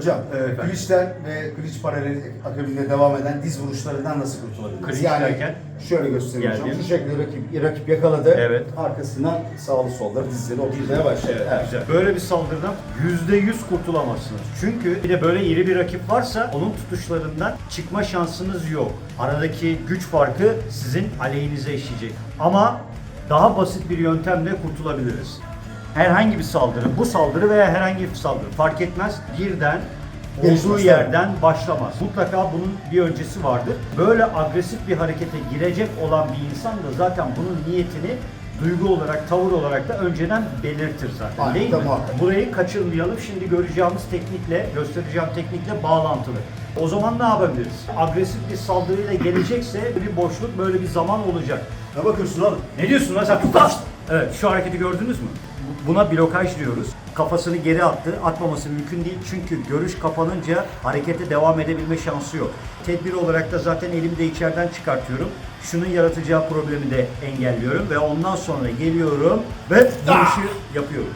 Hocam, e? Kılıç'tan ve Kılıç paralel akabinde devam eden diz vuruşlarından nasıl kurtulabiliriz? Kılıç yani derken? şöyle göstereyim hocam. Şu şekilde rakip, rakip yakaladı. Evet. Arkasından sağlı solları dizleri oturmaya başladı. Evet, güzel. Böyle bir saldırıdan %100 kurtulamazsınız. Çünkü bir de böyle iri bir rakip varsa onun tutuşlarından çıkma şansınız yok. Aradaki güç farkı sizin aleyhinize işleyecek. Ama daha basit bir yöntemle kurtulabiliriz. Herhangi bir saldırı, bu saldırı veya herhangi bir saldırı fark etmez. Birden olduğu yerden başlamaz. Mutlaka bunun bir öncesi vardır. Böyle agresif bir harekete girecek olan bir insan da zaten bunun niyetini duygu olarak, tavır olarak da önceden belirtir zaten Aynen, değil mi? tamam. Burayı kaçırmayalım. Şimdi göreceğimiz teknikle, göstereceğim teknikle bağlantılı. O zaman ne yapabiliriz? Agresif bir saldırıyla gelecekse bir boşluk, böyle bir zaman olacak. Ne bakıyorsun oğlum? Ne diyorsun lan sen? Evet, şu hareketi gördünüz mü? Buna blokaj diyoruz. Kafasını geri attı. Atmaması mümkün değil çünkü görüş kapanınca harekete devam edebilme şansı yok. Tedbir olarak da zaten elimde de içeriden çıkartıyorum. Şunun yaratacağı problemi de engelliyorum ve ondan sonra geliyorum ve vuruşu yapıyorum.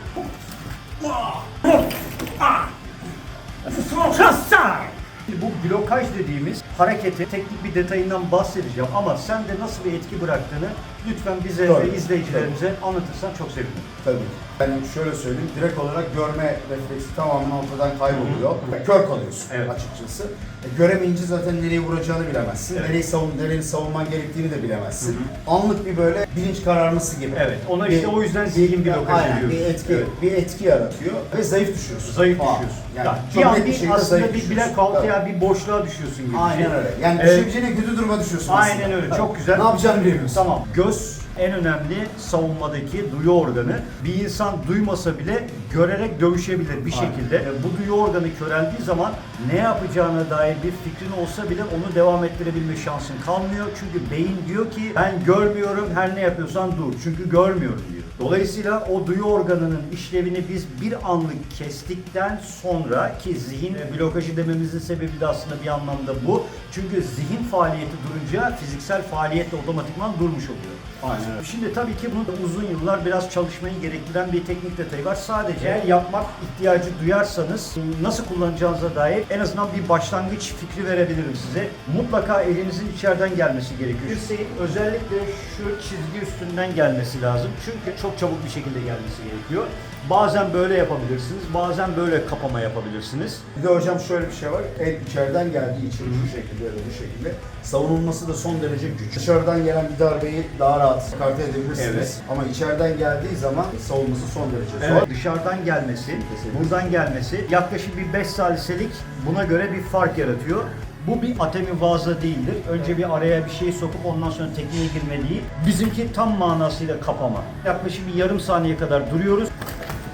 Şimdi bu blokaj dediğimiz hareketi teknik bir detayından bahsedeceğim ama sen de nasıl bir etki bıraktığını lütfen bize Tabii, ve izleyicilerimize anlatırsan çok sevinirim. Tabii. Yani şöyle söyleyeyim, direkt olarak görme refleksi tamamen ortadan kayboluyor. Ve Kör kalıyorsun Evet. açıkçası. E, göremeyince zaten nereye vuracağını bilemezsin. Evet. Nereyi savun, nereyi savunman gerektiğini de bilemezsin. Anlık bir böyle bilinç kararması gibi. Evet, ona işte o yüzden zihin blokajı Aynen, diyoruz. bir etki, Evet. bir etki yaratıyor ve zayıf düşüyorsun. Zayıf Aa, düşüyorsun. Yani Ya, çok bir an net bir bir şekilde aslında zayıf bir düşüyorsun. blackout Tabii. Bir boşluğa düşüyorsun gibi Aynen şey. öyle. Yani Evet. düşebileceğine kötü duruma düşüyorsun Aynen aslında. öyle. Çok güzel. Ne yapacağını bilemiyorsun. Tamam. Göz en önemli savunmadaki duyu organı. Bir insan duymasa bile görerek dövüşebilir bir Aynen. şekilde. E, Bu duyu organı köreldiği zaman ne yapacağına dair bir fikrin olsa bile onu devam ettirebilme şansın kalmıyor. Çünkü beyin diyor ki ben görmüyorum her ne yapıyorsan dur. Çünkü görmüyorum diyor. Dolayısıyla o duyu organının işlevini biz bir anlık kestikten sonra ki zihin blokajı dememizin sebebi de aslında bir anlamda bu. Çünkü zihin faaliyeti durunca fiziksel faaliyet de otomatikman durmuş oluyor. Aynen. Şimdi tabii ki bunun da uzun yıllar biraz çalışmayı gerektiren bir teknik detayı var. Sadece eğer yapmak ihtiyacı duyarsanız nasıl kullanacağınıza dair en azından bir başlangıç fikri verebilirim size. Mutlaka elinizin içeriden gelmesi gerekiyor. Dirseğin özellikle şu çizgi üstünden gelmesi lazım. Çünkü çok çabuk bir şekilde gelmesi gerekiyor. Bazen böyle yapabilirsiniz, bazen böyle kapama yapabilirsiniz. Bir de hocam şöyle bir şey var. El içeriden geldiği için bu şekilde ya da bu şekilde savunulması da son derece güç. Dışarıdan gelen bir darbeyi daha rahat karte edebilirsiniz. Evet. Ama içeriden geldiği zaman savunması son derece zor. Evet, dışarıdan gelmesi, buradan gelmesi yaklaşık bir 5 saliselik buna göre bir fark yaratıyor. Bu bir atemi vaza değildir. Önce bir araya bir şey sokup ondan sonra tekniğe girme değil. Bizimki tam manasıyla kapama. Yaklaşık bir yarım saniye kadar duruyoruz.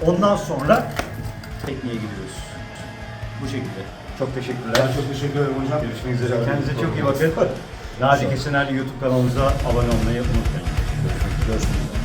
Ondan sonra tekniğe giriyoruz. Bu şekilde. Çok teşekkürler. Ben çok teşekkür ederim hocam. Görüşmek üzere. Kendinize çok iyi bakın. Naci Kesener YouTube kanalımıza abone olmayı unutmayın. Görüşmek üzere.